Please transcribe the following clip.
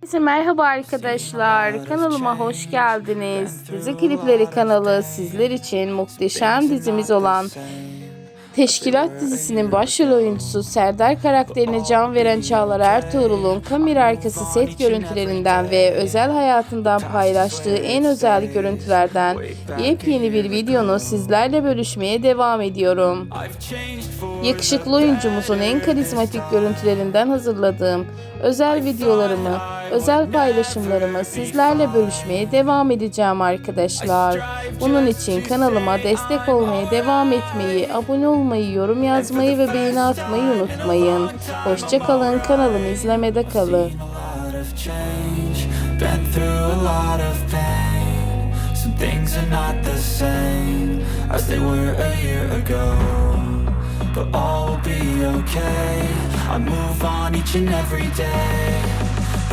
Herkese merhaba arkadaşlar. Kanalıma hoş geldiniz. Dizi Klipleri kanalı sizler için muhteşem dizimiz olan Teşkilat dizisinin başrol oyuncusu Serdar karakterine can veren Çağlar Ertuğrul'un kamera arkası set görüntülerinden ve özel hayatından paylaştığı en özel görüntülerden yepyeni bir videonu sizlerle bölüşmeye devam ediyorum. Yakışıklı oyuncumuzun en karizmatik görüntülerinden hazırladığım özel videolarımı, özel paylaşımlarımı sizlerle bölüşmeye devam edeceğim arkadaşlar. Bunun için kanalıma destek olmaya devam etmeyi, abone olmayı, yorum yazmayı ve beğeni atmayı unutmayın. Hoşçakalın, kanalımı izlemede kalın. Some things are not the same as they were a year ago. But all will be okay. I move on each and every day.